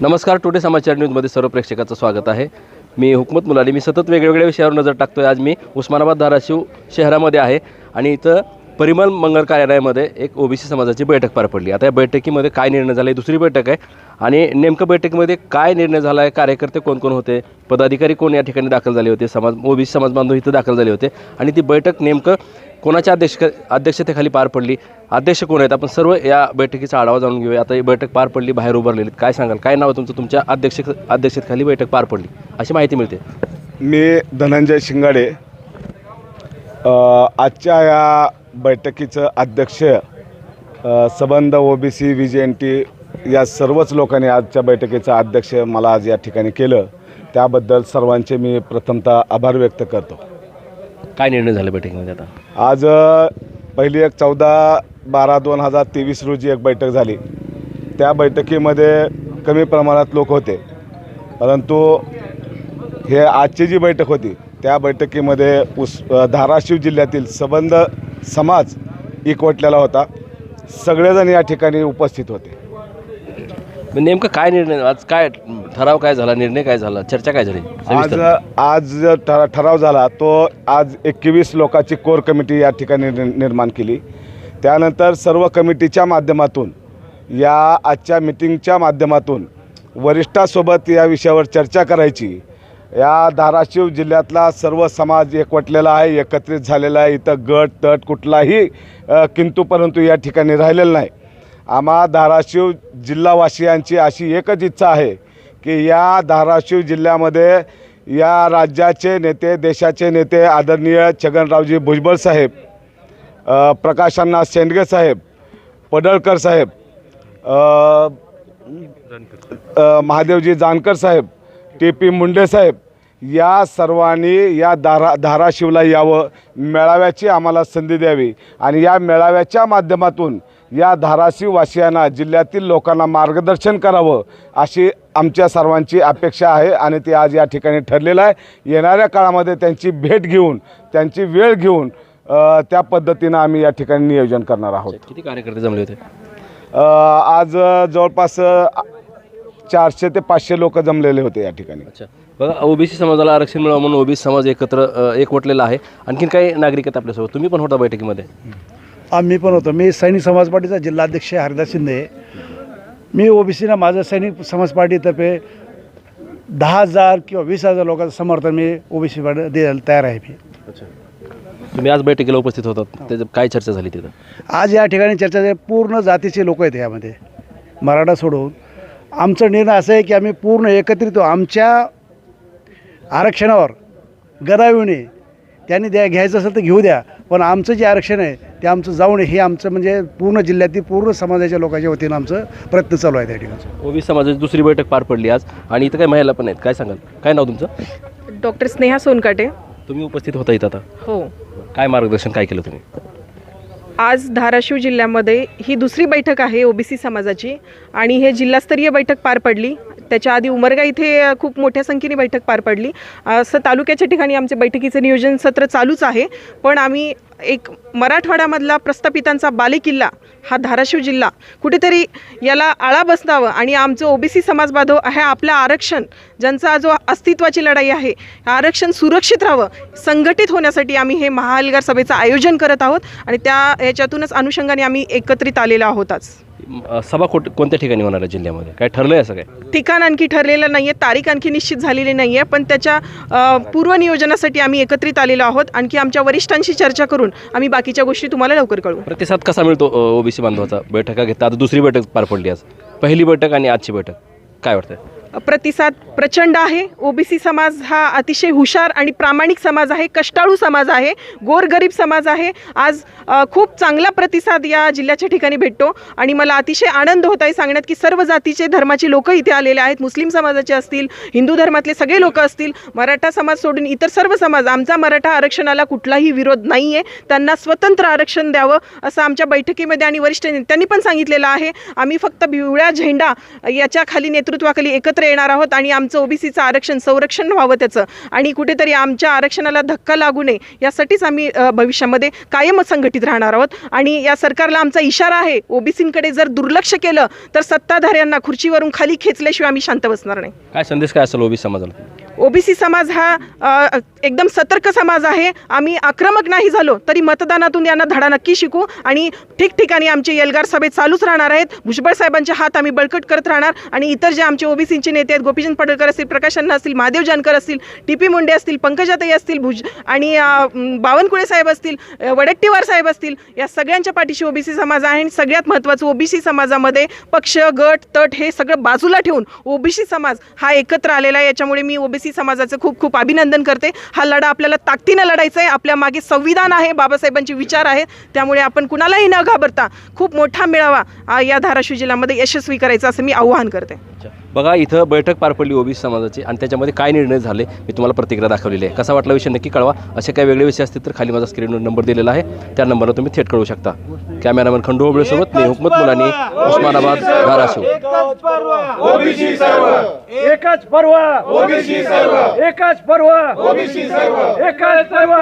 नमस्कार टुडे समाचार न्यूजमध्ये सर्व प्रेक्षकाचं स्वागत आहे. मी हुकमत मुलाली मी सतत वेगवेगळ्या विषयावर नजर टाकतो आहे आज मी उस्मानाबाद धाराशिव शहरामध्ये आहे आणि इथं परिमल मंगल कार्यालयामध्ये एक ओबीसी समाजाची बैठक पार पडली. आता या बैठकीमध्ये काय निर्णय झाला आहे दुसरी बैठक आहे. आणि नेमकं बैठकीमध्ये काय निर्णय झाला आहे कार्यकर्ते कोण कोण होते? पदाधिकारी कोण या ठिकाणी दाखल झाले होते? समाज ओबीसी समाज बांधव इथं दाखल झाले होते. आणि ती बैठक नेमकं कोणाच्या अध्यक्ष अध्यक्षतेखाली पार पडली? अध्यक्ष कोण आहेत? आपण सर्व या बैठकीचा आढावा जाणून घेऊया. आता ही बैठक पार पडली बाहेर उभारलेली काय सांगाल? काय नाव तुमचं? तुमच्या अध्यक्ष अध्यक्षतेखाली बैठक पार पडली. अशी माहिती मिळते. मी धनंजय शिंगाडे. आजच्या या बैठकीचं अध्यक्ष संबंध सबंध O B C V G N T या सर्वच लोकांनी आजच्या बैठकीचं अध्यक्ष मला आज या ठिकाणी केलं. त्याबद्दल सर्वांचे मी प्रथमतः आभार व्यक्त करतो. काय निर्णय झाले बैठकीमध्ये आता? आज अ, पहिली एक चौदा बारा दोन हजार तेवीस रोजी एक बैठक झाली. त्या बैठकीमध्ये कमी प्रमाणात लोक होते. परंतु हे आजची जी बैठक होती त्या बैठकीमध्ये उस अ, धाराशिव जिल्ह्यातील सबंध समाज एकवटलेला होता. सगळेजण या ठिकाणी उपस्थित होते. मग नेमकं काय निर्णय? आज काय ठराव काय झाला? निर्णय काय झाला? चर्चा काय झाली? आज सविस्तर. आज जो ठरा ठराव झाला तो आज एकवीस लोकांची कोर कमिटी या ठिकाणी नि- निर्माण केली. त्यानंतर सर्व कमिटीच्या माध्यमातून या आजच्या मिटिंगच्या माध्यमातून वरिष्ठासोबत या विषयावर चर्चा करायची. या धाराशिव जिल्ह्यातला सर्व समाज एकवटलेला आहे एकत्रित झालेला आहे. इथं गट तट कुठलाही अ, किंतु परंतु या ठिकाणी राहिलेलं नाही. आम्हा धाराशिव जिल्हावासियांची अशी एकच इच्छा आहे की या धाराशिव जिल्ह्यामध्ये या राज्याचे नेते देशाचे नेते आदरणीय छगनरावजी भुजबळ साहेब प्रकाशांना शेंडगे साहेब पडळकर साहेब महादेवजी जानकर साहेब टी पी मुंडे साहेब या सर्वांनी या धारा धाराशिवला यावं मेळाव्याची आम्हाला संधी द्यावी. आणि या मेळाव्याच्या माध्यमातून या धाराशिववासियांना जिल्ह्यातील लोकांना मार्गदर्शन करावं अशी आमच्या सर्वांची अपेक्षा आहे आणि ते आज या ठिकाणी ठरलेलं आहे. येणाऱ्या काळामध्ये त्यांची भेट घेऊन त्यांची वेळ घेऊन त्या पद्धतीनं आम्ही या ठिकाणी नियोजन करणार आहोत. किती कार्यकर्ते जमले होते? आज जवळपास चारशे ते पाचशे लोक जमलेले होते या ठिकाणी. अच्छा. बघा ओबीसी समाजाला आरक्षण मिळावं म्हणून ओबीसी समाज एकत्र एकवटलेला आहे. आणखीन काही नागरिक आहेत आपल्यासोबत. तुम्ही पण होता बैठकीमध्ये. आम्ही पण होतो. मी सैनिक समाज पार्टीचा जिल्हाध्यक्ष हरिदास शिंदे. मी ओबीसीना माझं सैनिक समाज पार्टीतर्फे दहा हजार किंवा वीस हजार लोकांचं समर्थन मी ओबीसी पार्टी द्यायला तयार आहे मी. अच्छा. तुम्ही आज बैठकीला उपस्थित होतात. त्याचं काय चर्चा झाली तिथं? आज या ठिकाणी चर्चा झाली, पूर्ण जातीचे लोक आहेत यामध्ये. मराठा सोडून. आमचा निर्णय असा आहे की आम्ही पूर्ण एकत्रित. आमच्या आरक्षणावर गदाविणे त्यांनी द्या घ्यायचं असेल तर घेऊ द्या. पण आमचं जे आरक्षण आहे ते आमचं जाऊ नये हे आमचं म्हणजे पूर्ण जिल्ह्यातील पूर्ण समाजाच्या लोकांच्या वतीनं आमचं प्रयत्न चालू आहे त्या ठिकाणी. ओबीसी समाजाची दुसरी बैठक पार पडली आज आणि इथं काही महिला पण आहेत. काय सांगाल? काय नाव तुमचं? डॉक्टर स्नेहा सोनकाटे. तुम्ही उपस्थित होता इथं आता. हो. काय मार्गदर्शन काय केलं तुम्ही? आज धाराशिव जिल्ह्यामध्ये ही दुसरी बैठक आहे ओबीसी समाजाची आणि हे जिल्हास्तरीय बैठक पार पडली त्याच्या आधी उमरगा इथे खूप मोठ्या संख्येने बैठक पार पडली. असं तालुक्याच्या ठिकाणी आमचे बैठकीचं नियोजन सत्र चालूच आहे. पण आम्ही एक मराठवाड्यामधला प्रस्थापितांचा बालेकिल्ला हा धाराशिव जिल्हा कुठेतरी याला आळा बसतावं आणि आमचं ओबीसी समाज बांधव हे आपलं आरक्षण ज्यांचा जो अस्तित्वाची लढाई आहे हे आरक्षण सुरक्षित राहावं संघटित होण्यासाठी आम्ही हे महालगार सभेचं आयोजन करत आहोत आणि त्या याच्यातूनच अनुषंगाने आम्ही एकत्रित आलेलो आहोत आज सभा कोट कोणत्या ठिकाणी होणार आहे जिल्ह्यामध्ये? काय ठरलं आहे असं काय? ठिकाण आणखी ठरलेलं नाही आहे तारीख आणखी निश्चित झालेली नाही आहे पण त्याच्या अ, पूर्वनियोजनासाठी आम्ही एकत्रित आलेलो आहोत. आणखी आमच्या वरिष्ठांशी चर्चा करून आम्ही बाकीच्या गोष्टी तुम्हाला लवकर कळवू. प्रतिसाद कसा मिळतो ओबीसी बांधवाचा? बैठका घेता आता दुसरी बैठक पार पडली आज. पहिली बैठक आणि आजची बैठक. काय वाटतं प्रतिसाद प्रचंड आहे. ओबीसी समाज हा अतिशय हुशार आणि प्रामाणिक समाज आहे कष्टाळू समाज आहे गोरगरीब समाज आहे. आज खूप चांगला प्रतिसाद या जिल्ह्याच्या ठिकाणी भेटतो आणि मला अतिशय आनंद होत आहे सांगण्यात की सर्व जातीचे धर्माचे लोक इथे आलेले आहेत. मुस्लिम समाजाचे असतील हिंदू धर्मातले सगळे लोक असतील मराठा समाज सोडून इतर सर्व समाज आमचा मराठा आरक्षणाला कुठलाही विरोध नाही आहे त्यांना स्वतंत्र आरक्षण द्यावं असं आमच्या बैठकीमध्ये आणि वरिष्ठ नेत्यांनी पण सांगितलेलं आहे. आम्ही फक्त पिवळ्या झेंडा याच्या खाली नेतृत्वाखाली एकत्र एकत्र येणार आहोत आणि आमचं ओबीसीचं आरक्षण संरक्षण व्हावं त्याचं. आणि कुठेतरी आमच्या आरक्षणाला धक्का लागू नये यासाठीच आम्ही भविष्यामध्ये कायम संघटित राहणार आहोत. आणि या सरकारला आमचा इशारा आहे. ओबीसींकडे जर दुर्लक्ष केलं तर सत्ताधाऱ्यांना खुर्चीवरून खाली खेचल्याशिवाय आम्ही शांत बसणार नाही. काय संदेश काय असेल ओबीसी समाजाला? ओबीसी समाज हा एकदम सतर्क समाज आहे. आम्ही आक्रमक नाही झालो तरी मतदानातून यांना धडा नक्की शिकू आणि ठिकठिकाणी आमचे एल्गार सभे चालूच राहणार आहेत. भुजबळ साहेबांचे हात आम्ही बळकट करत राहणार आणि इतर जे आमचे ओबीसीचे नेते आहेत गोपीचंद पडळकर असतील प्रकाश अण्णा असतील महादेव जानकर असतील टी पी मुंडे असतील पंकजाताई असतील भुज आणि बावनकुळे साहेब असतील वडट्टीवार साहेब असतील या सगळ्यांच्या पाठीशी ओबीसी समाज आहे आणि सगळ्यात महत्त्वाचं ओबीसी समाजामध्ये पक्ष गट तट हे सगळं बाजूला ठेवून ओबीसी समाज हा एकत्र आलेला आहे. याच्यामुळे मी ओबीसी समाजाचं खूप खूप अभिनंदन करते. हा लढा आपल्याला ताकदीनं लढायचा आहे आपल्या मागे संविधान आहे बाबासाहेबांचे विचार आहेत. त्यामुळे आपण कुणालाही न घाबरता खूप मोठा मेळावा या धाराशिव जिल्ह्यामध्ये यशस्वी करायचा असं मी आव्हान करते. अच्छा. बघा इथं बैठक पार पडली ओबीसी समाजाची आणि त्याच्यामध्ये काय निर्णय झाले मी तुम्हाला प्रतिक्रिया दाखवलेली आहे. कसा वाटला विषय नक्की कळवा. असे काही वेगळे विषय असतील तर खाली माझा स्क्रीनवर नंबर दिलेला आहे. त्या नंबरला तुम्ही थेट कळू शकता. कॅमेरामॅन खंडू सोबत मी हुकमत मुलानी उस्मानाबाद धाराशिव. ओबीसी सर्व. एकच पर्व. ओबीसी सर्व. एकच पर्व. ओबीसी सर्व. एकच पर्व.